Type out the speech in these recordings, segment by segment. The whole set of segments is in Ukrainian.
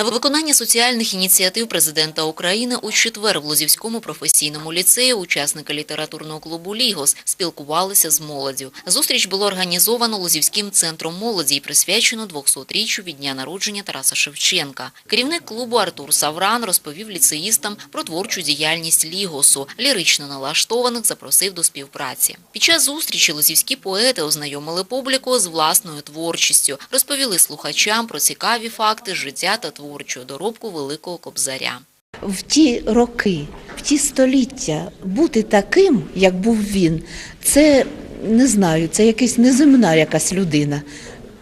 На виконання соціальних ініціатив президента України у четвер в Лозівському професійному ліцеї учасники літературного клубу «Лігос» спілкувалися з молоддю. Зустріч було організовано Лозівським центром молоді і присвячено 200-річчю від дня народження Тараса Шевченка. Керівник клубу Артур Савран розповів ліцеїстам про творчу діяльність «Лігосу». Лірично налаштованих запросив до співпраці. Під час зустрічі лозівські поети ознайомили публіку з власною творчістю, розповіли слухачам про цікаві факти життя та творчого доробку Великого Кобзаря. в ті роки, в ті століття бути таким, як був він, це не знаю, це якась неземна якась людина.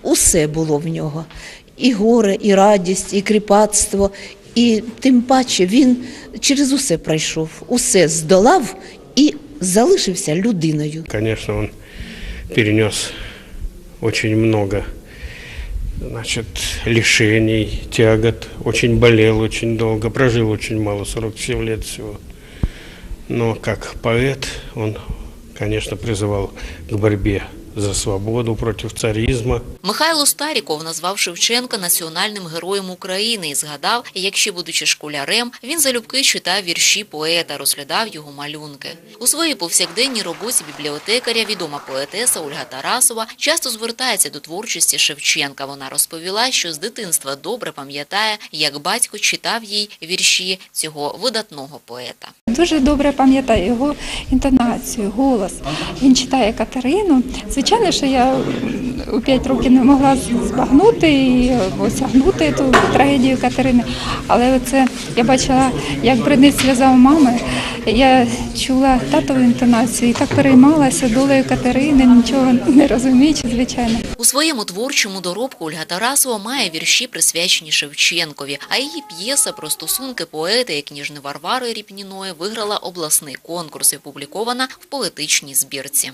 Усе було в нього. І горе, і радість, і кріпацтво. І тим паче він через усе пройшов, усе здолав і залишився людиною. Конечно, он перенес очень много значит, лишений, тягот, очень болел очень долго, прожил очень мало, 47 лет всего. Но как поэт он, конечно, призывал к борьбе за свободу против царизма. Михайло Старіков назвав Шевченка національним героєм України і згадав, як ще будучи школярем, він залюбки читав вірші поета, розглядав його малюнки. У своїй повсякденній роботі бібліотекаря відома поетеса Ольга Тарасова часто звертається до творчості Шевченка. Вона розповіла, що з дитинства добре пам'ятає, як батько читав їй вірші цього видатного поета. Дуже добре пам'ятаю його інтонацію, голос. Він читає Катерину. Звичайно, що я у 5 років не могла збагнути і осягнути ту трагедію Катерини. Але це я бачила, як бринить сльоза у мами. Я чула татову інтонацію і так переймалася долею Катерини, нічого не розуміючи, звичайно. У своєму творчому доробку Ольга Тарасова має вірші, присвячені Шевченкові, а її п'єса про стосунки поета і княжни Варвари Ріпніної виграла обласний конкурс і опублікована в поетичній збірці.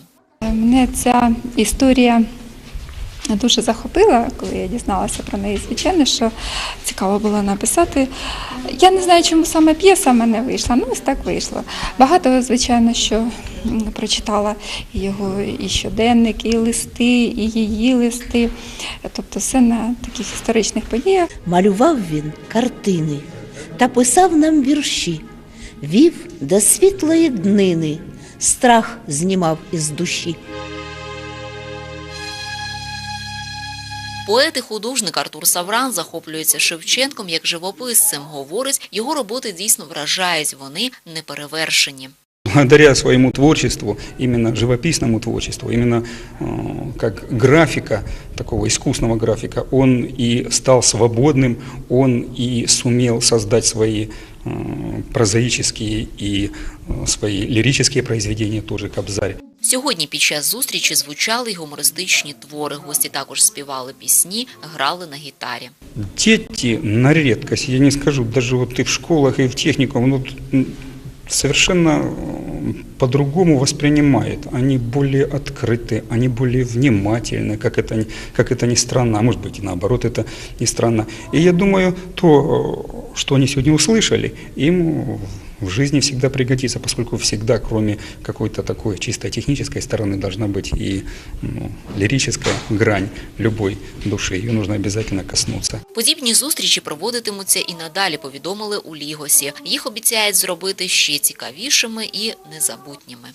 Мене ця історія дуже захопила, коли я дізналася про неї. Звичайно, що цікаво було написати. Я не знаю, чому саме п'єса в мене вийшла. Ну, ось так вийшло. Багато, звичайно, що прочитала його і щоденник, і листи, і її листи. Тобто все на таких історичних подіях. Малював він картини та писав нам вірші, вів до світлої днини, страх знімав із душі. Поет і художник Артур Савран захоплюється Шевченком як живописцем. Говорить, його роботи дійсно вражають, вони неперевершені. благодаря своему творчеству, именно живописному творчеству, именно э, как графика, такого искусного графика, он и стал свободным, он и сумел создать свои э, і свої ліричні произведення теж Кобзарь. Сьогодні під час зустрічі звучали й гумористичні твори. Гості також співали пісні, грали на гітарі. Діти на рідкість, я не скажу, навіть от і в школах, і в технікумах, ну, совершенно м, по-другому воспринимают. Они более открыты, они более внимательны, как это, ни- как это ни странно, а может быть и наоборот это не странно. И я думаю, то, э, что они сегодня услышали, им в жизни всегда пригодится, поскольку всегда, кроме какой-то такой чисто технической стороны, должна быть и ну, лирическая грань любой души. Ее нужно обязательно коснуться. Подібні зустрічі проводитимуться і надалі, повідомили у Лігосі. Їх обіцяють зробити ще цікавішими і незабутніми.